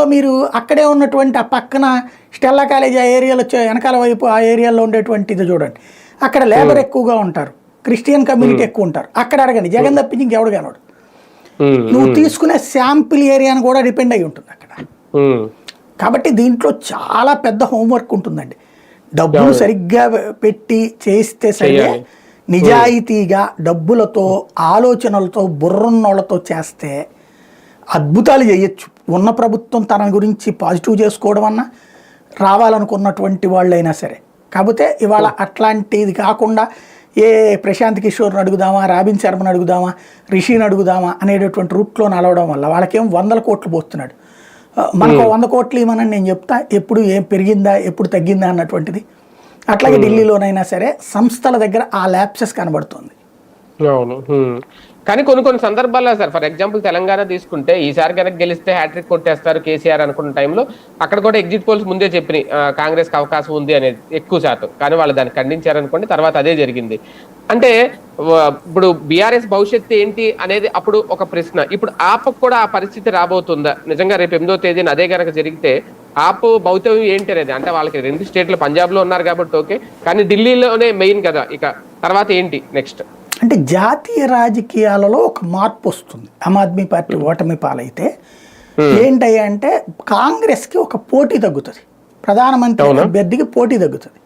రాష్ట్రంలో మీరు అక్కడే ఉన్నటువంటి ఆ పక్కన స్టెల్లా కాలేజ్ ఆ ఏరియాలో వెనకాల వైపు ఆ ఏరియాలో ఉండేటువంటి ఇది చూడండి. అక్కడ లేబర్ ఎక్కువగా ఉంటారు. క్రిస్టియన్ కమ్యూనిటీ ఎక్కువ ఉంటారు. అక్కడ అడగండి. జగన్ తప్పించి ఇంకెవడు కానోడు. ఉమ్, నువ్వు తీసుకునే శాంపిల్ ఏరియాని కూడా డిపెండ్ అయి ఉంటుంది అక్కడ. కాబట్టి దీంట్లో చాలా పెద్ద హోంవర్క్ ఉంటుందండి. డబ్బులు సరిగ్గా పెట్టి చేస్తే సరే. నిజాయితీగా డబ్బులతో ఆలోచనలతో బుర్రున్నోళ్ళతో చేస్తే అద్భుతాలు చేయొచ్చు. ఉన్న ప్రభుత్వం తన గురించి పాజిటివ్ చేసుకోవడం అన్నా రావాలనుకున్నటువంటి వాళ్ళైనా సరే. కాకపోతే ఇవాళ అట్లాంటిది కాకుండా ఏ ప్రశాంత్ కిషోర్ని అడుగుదామా రాబిన్ శర్మని అడుగుదామా రిషిని అడుగుదామా అనేటటువంటి రూట్లో నలవడం వల్ల వాళ్ళకేం వందల కోట్లు పోస్తున్నాడు. ఆ, మనకు వంద కోట్లు ఇవ్వమని నేను చెప్తా ఎప్పుడు ఏం పెరిగిందా ఎప్పుడు తగ్గిందా అన్నటువంటిది. అట్లాగే ఢిల్లీలోనైనా సరే సంస్థల దగ్గర ఆ ల్యాప్సెస్ కనబడుతుంది. అవును. కానీ కొన్ని కొన్ని సందర్భాల్లో సార్ ఫర్ ఎగ్జాంపుల్ తెలంగాణ తీసుకుంటే ఈసారి కనుక గెలిస్తే హ్యాట్రిక్ కొట్టేస్తారు కేసీఆర్ అనుకున్న టైంలో అక్కడ కూడా ఎగ్జిట్ పోల్స్ ముందే చెప్పినాయి. కాంగ్రెస్ కాంగ్రెస్కి అవకాశం ఉంది అనేది ఎక్కువ శాతం. కానీ వాళ్ళు దాన్ని ఖండించారనుకోండి తర్వాత అదే జరిగింది. అంటే ఇప్పుడు బీఆర్ఎస్ భవిష్యత్తు ఏంటి అనేది అప్పుడు ఒక ప్రశ్న. ఇప్పుడు ఆపకు కూడా ఆ పరిస్థితి రాబోతుందా? నిజంగా రేపు ఎనిమిదో తేదీన అదే కనుక జరిగితే ఆపు భౌతవ్యం ఏంటి అనేది? అంటే వాళ్ళకి రెండు స్టేట్లు పంజాబ్లో ఉన్నారు కాబట్టి ఓకే. కానీ ఢిల్లీలోనే మెయిన్ కదా. ఇక తర్వాత ఏంటి? నెక్స్ట్. అంటే జాతీయ రాజకీయాలలో ఒక మార్పు వస్తుంది. ఆమ్ ఆద్మీ పార్టీ ఓటమి పాలైతే ఏంటయ్యా అంటే కాంగ్రెస్కి ఒక పోటీ తగ్గుతుంది. ప్రధానమంత్రి అభ్యర్థికి పోటీ తగ్గుతుంది.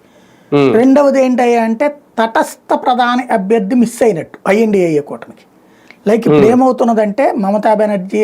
రెండవది ఏంటయ్యా అంటే తటస్థ ప్రధాని అభ్యర్థి మిస్ అయినట్టు ఐఎన్డిఏ కూటమికి. లైక్ ఇప్పుడు ఏమవుతున్నదంటే మమతా బెనర్జీ